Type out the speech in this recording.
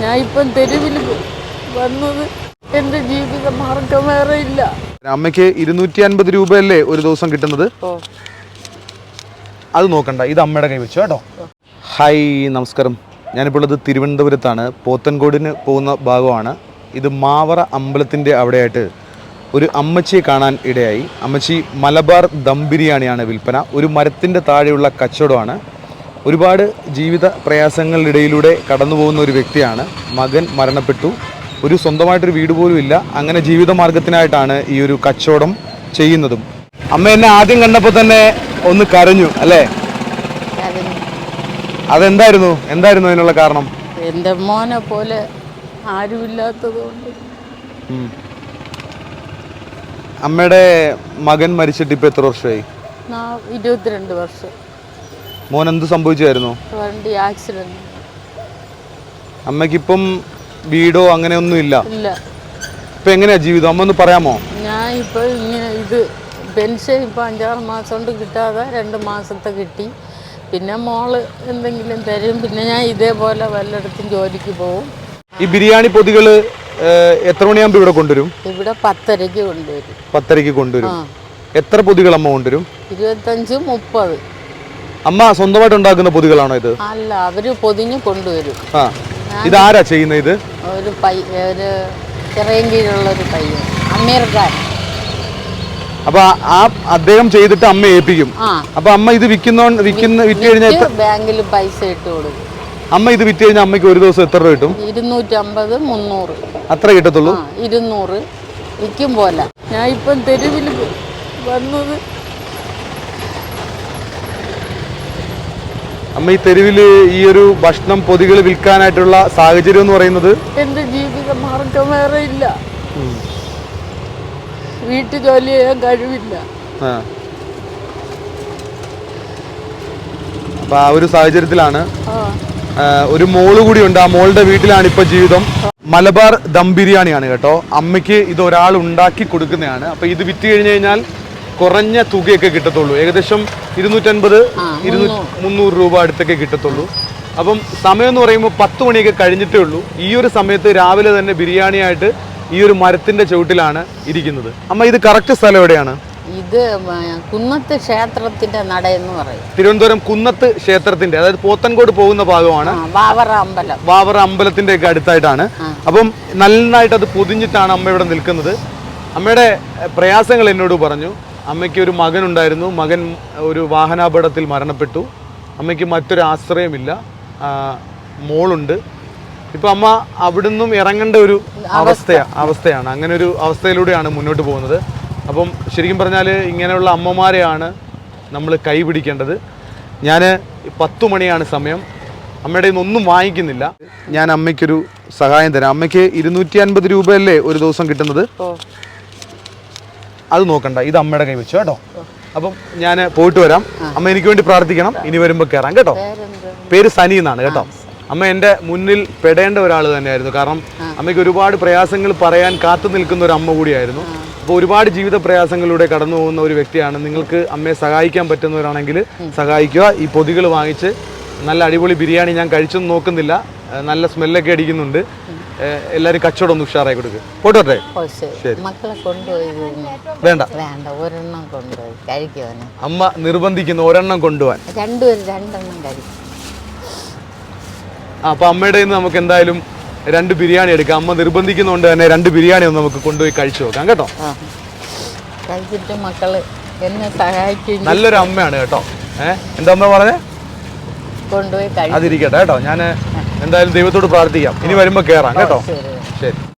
ഞാൻ ഇപ്പം തെരുവിൽ വന്നത് എന്റെ ജീവിതം മാർഗം വേറെ ഇല്ല അമ്മയ്ക്ക് ഇരുന്നൂറ്റി അൻപത് രൂപയല്ലേ ഒരു ദിവസം കിട്ടുന്നത്? അത് നോക്കണ്ട ഇത് അമ്മയുടെ കൈ വെച്ചു കേട്ടോ. ഹായ് നമസ്കാരം. ഞാനിപ്പോൾ ഉള്ളത് തിരുവനന്തപുരത്താണ്. പോത്തൻകോടിന് പോകുന്ന ഭാഗമാണ്. ഇത് മാവറ അമ്പലത്തിന്റെ അവിടെയായിട്ട് ഒരു അമ്മച്ചിയെ കാണാൻ ഇടയായി. അമ്മച്ചി മലബാർ ദം ബിരിയാണിയാണ് വിൽപ്പന. ഒരു മരത്തിന്റെ താഴെയുള്ള കച്ചവടമാണ്. ഒരുപാട് ജീവിത പ്രയാസങ്ങളിടയിലൂടെ കടന്നു പോകുന്ന ഒരു വ്യക്തിയാണ്. മകൻ മരണപ്പെട്ടു. ഒരു സ്വന്തമായിട്ടൊരു വീട് പോലും ഇല്ല. അങ്ങനെ ജീവിത മാർഗത്തിനായിട്ടാണ് ഈ ഒരു കച്ചവടം ചെയ്യുന്നതും. അമ്മ എന്നെ ആദ്യം കണ്ടപ്പോൾ തന്നെ ഒന്ന് കരഞ്ഞു അല്ലേ? അതിന് അതെന്തായിരുന്നു? എന്തായിരുന്നു അതിനുള്ള കാരണം? എന്റെ മോനെ പോലെ ആരുമില്ലാത്തതുകൊണ്ട്. അമ്മയുടെ മകൻ മരിച്ചിട്ട് ഇപ്പൊ എത്ര വർഷമായി? ഇരുപത്തിരണ്ട് വർഷം. മോൻ എന്ത് സംഭവിച്ചായിരുന്നു? വണ്ടി ആക്സിഡന്റ്. അമ്മയ്ക്കിപ്പം വീടോ അങ്ങനെയൊന്നും ഇല്ല. ഇല്ല. ഇപ്പൊ എങ്ങനെയാ ജീവിതം? അമ്മ ഒന്ന് പറയാമോ? ഞാൻ ഇപ്പൊ ഇങ്ങനെ ഇത് പെൻഷൻ ഇപ്പൊ അഞ്ചാറ് മാസം കൊണ്ട് കിട്ടാതെ രണ്ട് മാസത്തെ കിട്ടി. പിന്നെ മോൾ എന്തെങ്കിലും തരും. പിന്നെ ഞാൻ ഇതേപോലെ വല്ലയിടത്തും ജോലിക്ക് പോവും. ഈ ബിരിയാണി പൊതികൾ ഏഹ്, എത്ര മണിയാകുമ്പോ ഇവിടെ കൊണ്ടുവരും? ഇവിടെ പത്തരയ്ക്ക് കൊണ്ടുവരും. പത്തരയ്ക്ക് കൊണ്ടുവരും. ആ. എത്ര പൊതികൾ അമ്മ കൊണ്ടുവരും? ഇരുപത്തഞ്ച് മുപ്പത്. അമ്മ സ്വന്തമായിട്ട് ഉണ്ടാക്കുന്ന പൊതികളാണോ ഇത്? അല്ല അവർ പൊതിഞ്ഞ് കൊണ്ടുവരും. ആ. ഇത് ആരാ ചെയ്യുന്നത് ഇത്? ഒരു പൈ ഒരു ചിറയും കീഴുള്ള ഒരു പയ്യൻ അമീർഖാൻ. അപ്പൊ ആ- ആ അദ്ദേഹം ചെയ്തിട്ട് അമ്മ ഏൽപ്പിക്കും. ആ. അപ്പൊ അമ്മ ഇത് വിൽക്കുന്നോ വിൽക്കുന്ന വിറ്റ് കഴിഞ്ഞാൽ എത്ര- ബാങ്കിൽ പൈസ ഇട്ട് കൊടുക്കും. അമ്മ ഇത് വിറ്റ് കഴിഞ്ഞാൽ അമ്മയ്ക്ക് ഒരു ദിവസം എത്ര രൂപ കിട്ടും? ഇരുന്നൂറ്റമ്പത് മുന്നൂറ്. അത്ര കിട്ടത്തുള്ളൂ? ആ ഇരുന്നൂറ്. വിൽക്കും പോലെ. ഞാൻ ഇപ്പം തെരുവിൽ വന്നത് അമ്മ ഈ തെരുവിൽ ഈ ഒരു ഭക്ഷണം പൊതികൾ വിൽക്കാനായിട്ടുള്ള സാഹചര്യം എന്ന് പറയുന്നത്? എന്റെ ജീവിത മാർഗം വേറെ ഇല്ല. വീട്ടു ജോലി ചെയ്യാൻ കഴിവില്ല. ആ. അപ്പൊ ആ ഒരു സാഹചര്യത്തിലാണ്. ഒരു മോൾ കൂടി ഉണ്ട്. ആ മോളുടെ വീട്ടിലാണ് ഇപ്പൊ ജീവിതം. മലബാർ ദം ബിരിയാണിയാണ് കേട്ടോ. അമ്മയ്ക്ക് ഇത് ഒരാൾ ഉണ്ടാക്കി കൊടുക്കുന്നതാണ്. അപ്പൊ ഇത് വിറ്റ് കഴിഞ്ഞു കഴിഞ്ഞാൽ കുറഞ്ഞ തുകയൊക്കെ കിട്ടത്തുള്ളൂ. ഏകദേശം ഇരുന്നൂറ്റൻപത് ഇരുന്നൂറ്റി മുന്നൂറ്. രൂപ അടുത്തൊക്കെ കിട്ടത്തുള്ളൂ. അപ്പം സമയം എന്ന് പറയുമ്പോൾ പത്ത് മണിയൊക്കെ കഴിഞ്ഞിട്ടേ ഉള്ളൂ. ഈ ഒരു സമയത്ത് രാവിലെ തന്നെ ബിരിയാണിയായിട്ട് ഈ ഒരു മരത്തിന്റെ ചുവട്ടിലാണ് ഇരിക്കുന്നത്. അമ്മ ഇത് കറക്റ്റ് സ്ഥലം എവിടെയാണ്? ഇത് കുന്നത്ത് ക്ഷേത്രത്തിന്റെ നട എന്ന് പറയും. തിരുവനന്തപുരം കുന്നത്ത് ക്ഷേത്രത്തിന്റെ അതായത് പോത്തൻകോട് പോകുന്ന ഭാഗമാണ്. വാവറ അമ്പലം. വാവറ അമ്പലത്തിന്റെ ഒക്കെ അടുത്തായിട്ടാണ് അപ്പം നന്നായിട്ട് അത് പൊതിഞ്ഞിട്ടാണ് അമ്മ ഇവിടെ നിൽക്കുന്നത്. അമ്മയുടെ പ്രയാസങ്ങൾ എന്നോട് പറഞ്ഞു. അമ്മയ്ക്ക് ഒരു മകൻ ഉണ്ടായിരുന്നു മകൻ ഒരു വാഹനാപകടത്തിൽ മരണപ്പെട്ടു. അമ്മയ്ക്ക് മറ്റൊരു ആശ്രയമില്ല. മോളുണ്ട്. ഇപ്പം അമ്മ അവിടുന്നും ഇറങ്ങേണ്ട ഒരു അവസ്ഥ. അവസ്ഥയാണ്. അങ്ങനെ ഒരു അവസ്ഥയിലൂടെയാണ് മുന്നോട്ട് പോകുന്നത്. അപ്പം ശരിക്കും പറഞ്ഞാൽ ഇങ്ങനെയുള്ള അമ്മമാരെയാണ് നമ്മൾ കൈപിടിക്കേണ്ടത്. ഞാൻ പത്തു മണിയാണ് സമയം. അമ്മയുടെ ഒന്നും വാങ്ങിക്കുന്നില്ല. ഞാൻ അമ്മയ്ക്കൊരു സഹായം തരാം. അമ്മയ്ക്ക് ഇരുന്നൂറ്റി അൻപത് രൂപയല്ലേ ഒരു ദിവസം കിട്ടുന്നത്? അത് നോക്കണ്ട. ഇത് അമ്മയുടെ കൈ വെച്ചു കേട്ടോ. അപ്പം ഞാൻ പോയിട്ട് വരാം. അമ്മ എനിക്ക് വേണ്ടി പ്രാർത്ഥിക്കണം. ഇനി വരുമ്പോൾ കയറാം കേട്ടോ. പേര് സനി എന്നാണ് കേട്ടോ. അമ്മ എന്റെ മുന്നിൽ പെടേണ്ട ഒരാൾ തന്നെയായിരുന്നു. കാരണം അമ്മയ്ക്ക് ഒരുപാട് പ്രയാസങ്ങൾ പറയാൻ കാത്തു നിൽക്കുന്ന ഒരു അമ്മ കൂടിയായിരുന്നു. അപ്പോൾ ഒരുപാട് ജീവിത പ്രയാസങ്ങളിലൂടെ കടന്നു പോകുന്ന ഒരു വ്യക്തിയാണ്. നിങ്ങൾക്ക് അമ്മയെ സഹായിക്കാൻ പറ്റുന്നവരാണെങ്കിൽ സഹായിക്കുക. ഈ പൊതികൾ വാങ്ങിച്ച് നല്ല അടിപൊളി ബിരിയാണി ഞാൻ കഴിച്ചൊന്നും നോക്കുന്നില്ല. നല്ല സ്മെല്ലൊക്കെ അടിക്കുന്നുണ്ട്. എല്ലാരും എല്ലാവരും കച്ചവടം ഒന്ന് ഉഷാറായി കൊടുക്കുക പോട്ടോട്ടെ മക്കളെ കൊണ്ടുപോയി വേണ്ട. വേണ്ട ഒരെണ്ണം കൊണ്ടുപോയി. കഴിക്കുവാന് അമ്മ നിർബന്ധിക്കുന്നു ഒരെണ്ണം കൊണ്ടുപോകാൻ രണ്ടുപേരും രണ്ടെണ്ണം കഴിക്കും. ആ, അപ്പൊ അമ്മയുടെ നിന്ന് നമുക്ക് എന്തായാലും രണ്ട് ബിരിയാണി എടുക്കാം. അമ്മ നിർബന്ധിക്കുന്നതുകൊണ്ട് തന്നെ രണ്ട് ബിരിയാണി ഒന്ന് നമുക്ക് കൊണ്ടുപോയി കഴിച്ചു നോക്കാം കേട്ടോ? കഴിച്ചിട്ട് മക്കൾ എന്നെ സഹായിക്കും. നല്ലൊരു അമ്മയാണ് കേട്ടോ. ഏഹ് എന്താ അമ്മ പറഞ്ഞേ? കൊണ്ടുപോയി അതിരിക്കട്ടെ കേട്ടോ. ഞാൻ എന്തായാലും ദൈവത്തോട് പ്രാർത്ഥിക്കാം. ഇനി വരുമ്പോ കേറാം കേട്ടോ? ശരി. ശരി.